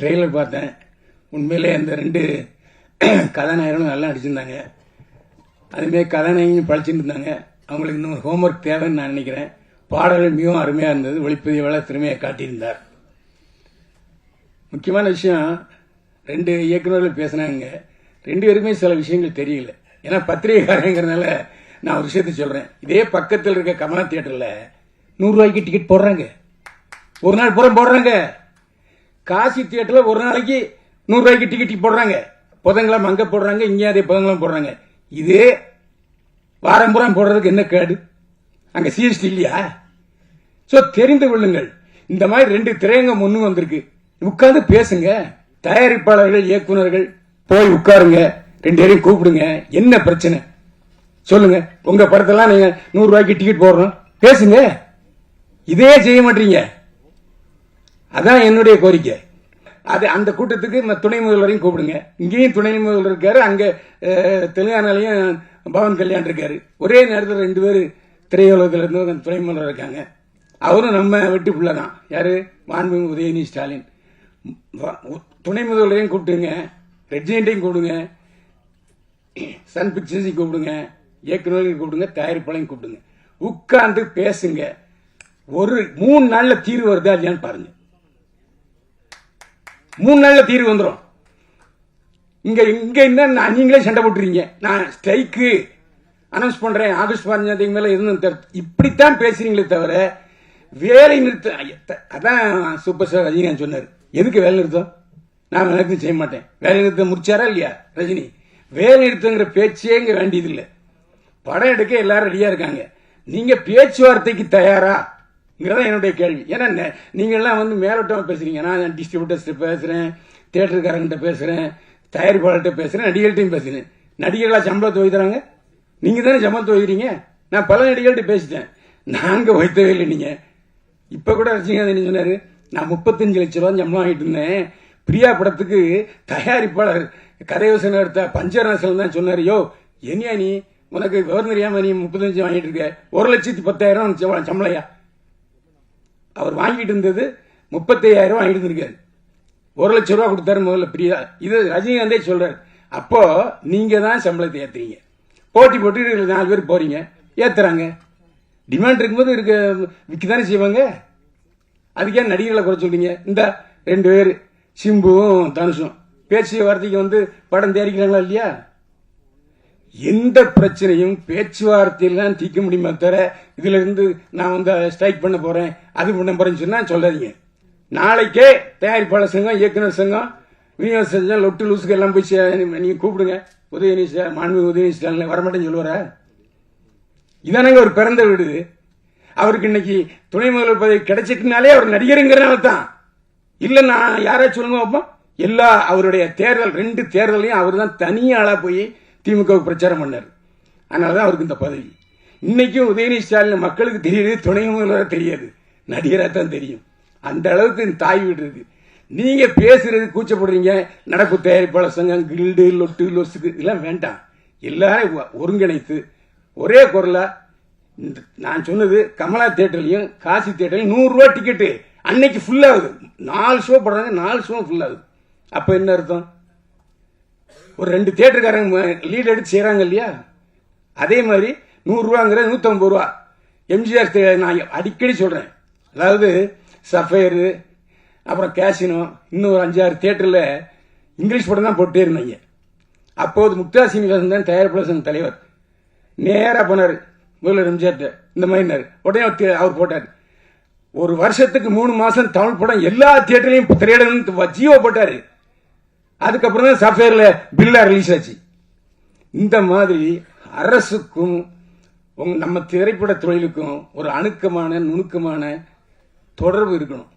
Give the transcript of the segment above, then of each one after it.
Trailer பார்த்தேன். உண்மையிலே அந்த ரெண்டு கதாநாயகனும் நல்லா நடிச்சிருந்தாங்க. அதுமாரி கதாநாயகியும் பழச்சிட்டு இருந்தாங்க. அவங்களுக்கு இன்னும் ஹோம்ஒர்க் தேவைன்னு நான் நினைக்கிறேன். பாடல்கள் மிகவும் அருமையாக இருந்தது. ஒளிப்பதிவாளர் திறமையை காட்டியிருந்தார். முக்கியமான விஷயம் ரெண்டு இயக்குநர்கள் பேசினாங்க. ரெண்டு பேருக்குமே சில விஷயங்கள் தெரியல. ஏன்னா பத்திரிகைக்காரங்கிறதுனால நான் ஒரு விஷயத்த சொல்கிறேன் இதே பக்கத்தில் இருக்க கமலா தியேட்டரில் நூறுரூவாய்க்கு டிக்கெட் போடுறாங்க. ஒரு நாள் பூரா போடுறாங்க. காசி தியேட்டர்ல ஒரு நாளைக்கு நூறு ரூபாய்க்கு டிக்கெட் போடுறாங்க. புதன்கிழமை அங்க போடுறாங்க இங்கே அதே புதன்கிழமை போடுறாங்க. இதே வாரம் புறம் போடுறதுக்கு என்ன கேடு? அங்க சிஎஸ்டி இல்லையா? சோ தெரிந்து கொள்ளுங்கள். இந்த மாதிரி ரெண்டு திரையங்கம் முன்னு வந்திருக்கு. உட்காந்து பேசுங்க. தயாரிப்பாளர்கள் இயக்குனர்கள் போய் உட்காருங்க. ரெண்டு பேரையும் கூப்பிடுங்க. என்ன பிரச்சனை? சொல்லுங்க. உங்க படத்தெல்லாம் நீங்க நூறு ரூபாய்க்கு டிக்கெட் போடுறோம். பேசுங்க. இதே செய்ய மாட்டீங்க. அதான் என்னுடைய கோரிக்கை. அது அந்த கூட்டத்துக்கு துணை முதல்வரையும் கூப்பிடுங்க. இங்கேயும் துணை முதல்வர் இருக்காரு அங்க தெலுங்கானாலையும் பவன் கல்யாண் இருக்காரு. ஒரே நேரத்தில் ரெண்டு பேர் திரையுலகத்தில் இருந்து துணை முதல்வர் இருக்காங்க. அவரும் நம்ம வெட்டி புள்ள தான் யாரு? மாண்புமிகு உதயநிதி ஸ்டாலின். துணை முதல்வரையும் கூப்பிட்டுங்க. ரெஜினண்ட்டையும் கூப்பிடுங்க. சன் பிக்சர்ஸையும் கூப்பிடுங்க. இயக்குநர்களையும் கூப்பிடுங்க. தயாரிப்பாளையும் கூப்பிடுங்க. உட்கார்ந்து பேசுங்க. ஒரு மூணு நாளில் தீர்வு வருதா இல்லையான்னு பாருங்க. மூணு நாளில் தீர்வு வந்துடும் இங்கே இங்கே என்ன நான் நீங்களே சண்டை போட்டுறீங்க. நான் ஸ்ட்ரைக்கு அனௌன்ஸ் பண்ணுறேன் ஆகஸ்ட் பதினஞ்சாம் தேதி மேல எதுவும் இப்படித்தான் பேசுறீங்களே தவிர வேலை நிறுத்தம் த- அதான் சூப்பர் ஸ்டார் ரஜினிகாந்த் சொன்னார். எதுக்கு வேலை நிறுத்தம்? நான் நிறுத்தம் செய்ய மாட்டேன். வேலை நிறுத்தம் முடிச்சாரா இல்லையா ரஜினி? வேலை நிறுத்தங்கிற பேச்சே இங்கே வேண்டியதில்லை. படம் எடுக்க எல்லாரும் ரெடியாக இருக்காங்க. நீங்கள் பேச்சுவார்த்தைக்கு தயாரா? என்னுடைய கேள்வி. ஏன்னா நீங்கள்லாம் வந்து மேலோட்டமாக பேசுறீங்க. நான் டிஸ்ட்ரிபியூட்டர்ஸ்ட்டு பேசுகிறேன் தேட்டருக்காரங்கிட்ட பேசுகிறேன் தயாரிப்பாளர்கிட்ட பேசுகிறேன் நடிகர்கள்ட்டையும் பேசுகிறேன் நடிகர்களாக சம்பளத்தை வைக்கிறாங்க நீங்கள் தானே சம்பளத்தை வைக்கிறீங்க நான் பல நடிகர்கள்ட்ட பேசிட்டேன். நாங்கள் வைத்தவே இல்லை நீங்கள் இப்போ கூட ரஜினிகாந்த் என்ன சொன்னார்? நான் முப்பத்தஞ்சு லட்ச ரூபா சம்பளம் வாங்கிட்டு இருந்தேன். பிரியா படத்துக்கு தயாரிப்பாளர் கதையோசனை எடுத்த பஞ்சராசன் தான் சொன்னார். யோ என்னையா நீ? உனக்கு விவரம் தெரியாம நீ முப்பத்தஞ்சு வாங்கிட்டு இருக்க? ஒரு லட்சத்தி பத்தாயிரம் சம்பளம் சம்பளையா அவர் வாங்கிட்டு இருந்தது முப்பத்தையாயிரம் வாங்கிட்டு இருந்திருக்காரு. ஒரு லட்சம் ரூபா கொடுத்தாரு முதல்ல பிரியா. இது ரஜினிகாந்தே சொல்றாரு. அப்போ நீங்க தான் சம்பளத்தை ஏத்துறீங்க. போட்டி போட்டு நாலு பேர் போறீங்க. ஏத்துறாங்க. டிமாண்ட் இருக்கும்போது இருக்க விற்கதானே செய்வாங்க? அதுக்கே நடிகர்களை குறை சொல்றீங்க? இந்த ரெண்டு பேர் சிம்புவும் தனுஷும். பேச்சு வார்த்தைக்கு வந்து படம் தயாரிக்கிறாங்களா இல்லையா? எந்த பிரச்சனையும் பேச்சுவார்த்தையில் தான் தீர்க்க முடியுமே தவிர இதுல இருந்து நான் வந்து ஸ்ட்ரைக் பண்ண போறேன். அது பண்ண போறேன்னு சொன்னா சொல்லாதீங்க. நாளைக்கே தயாரிப்பாளர் சங்கம் இயக்குனர் சங்கம் விநியோக சங்கம் லொட்டு லூசுக்கு எல்லாம் போய் சே- நீங்க கூப்பிடுங்க. உதயநிதி மாண்பு உதயநிதி ஸ்டாலின் வரமாட்டேன்னு சொல்லுவாரா? இதானங்க ஒரு பிறந்த வீடு. அவருக்கு இன்னைக்கு துணை முதல்வர் பதவி கிடைச்சிட்டுனாலே அவர் நடிகருங்கிறனால தான். இல்லை நான் யாராச்சும் சொல்லுங்க பார்ப்போம் எல்லா அவருடைய தேர்தல் ரெண்டு தேர்தலையும் அவர் தான் தனியாளா ஆளா போய் திமுக பிரச்சாரம் பண்ணார். அதனாலதான் அவருக்கு இந்த பதவி. இன்னைக்கும் உதயநிதி ஸ்டாலின் மக்களுக்கு தெரியுது துணை முதல்வராக தெரியாது. நடிகராக தான் தெரியும். அந்த அளவுக்கு தாய் விடுறது நீங்கள் நீங்க பேசுறது கூச்சப்படுறீங்க நடப்பு தயாரிப்பாளர் சங்கம் கில்டு லொட்டு லொசுக்கு இதெல்லாம் வேண்டாம். எல்லாரும் ஒருங்கிணைத்து ஒரே குரலா இந்த- நான் சொன்னது கமலா தேட்டர்லையும் காசி தேட்டர்லையும் நூறுரூவா டிக்கெட்டு அன்னைக்கு ஃபுல்லாகுது நாலு ஷோ போடுறாங்க நாலு ஷோ ஃபுல் ஆகுது. என்ன அர்த்தம்? ஒரு ரெண்டு தியேட்டருக்காரங்க லீட் எடுத்து செய்கிறாங்க இல்லையா? அதே மாதிரி நூறுரூவாங்கிறது நூற்றம்பது ரூபா. எம்ஜிஆர் நான் அடிக்கடி சொல்கிறேன் அதாவது சஃபையரு அப்புறம் கேசினோ இன்னும் ஒரு அஞ்சாறு தேட்டரில் இங்கிலீஷ் படம் தான் போட்டே இருந்தாங்க. அப்போது முக்தா சீனிவாசன் தான் தயாரிப்பாளர் சங்க தலைவர். நேராக போனார் முதல்வர் எம்ஜிஆர் இந்த மாதிரினார் உடனே அவர் அவர் போட்டார். ஒரு வருஷத்துக்கு மூணு மாதம் தமிழ் படம் எல்லா தியேட்டர்லையும் திரையிடணும் ஜியோ போட்டார். அதுக்கப்புறம் தான் சஃபேரில் பில்லா ரிலீஸ் ஆச்சு. இந்த மாதிரி அரசுக்கும் உங்க நம்ம திரைப்பட தொழிலுக்கும் ஒரு அணுக்கமான நுணுக்கமான தொடர்பு இருக்கணும்.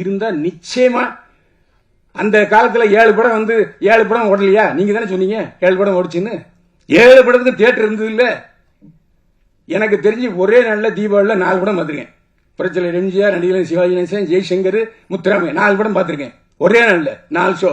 இருந்தால் நிச்சயமா அந்த காலத்தில் ஏழு படம் வந்து ஏழு படம் ஓடலையா? நீங்க தானே சொன்னீங்க ஏழு படம் ஓடிச்சுன்னு. ஏழு படத்துக்கு தியேட்டர் இருந்தது இல்லை எனக்கு தெரிஞ்சு ஒரே நாளில் தீபாவளியில் நாலு படம் பார்த்துருக்கேன். பிரச்சனை எம்ஜிஆர் நடிகர் சிவாஜி கணேசன் ஜெய்சங்கர் முத்துராமன் நாலு படம் பார்த்துருக்கேன். ஒரே நாளில் நாலு ஷோ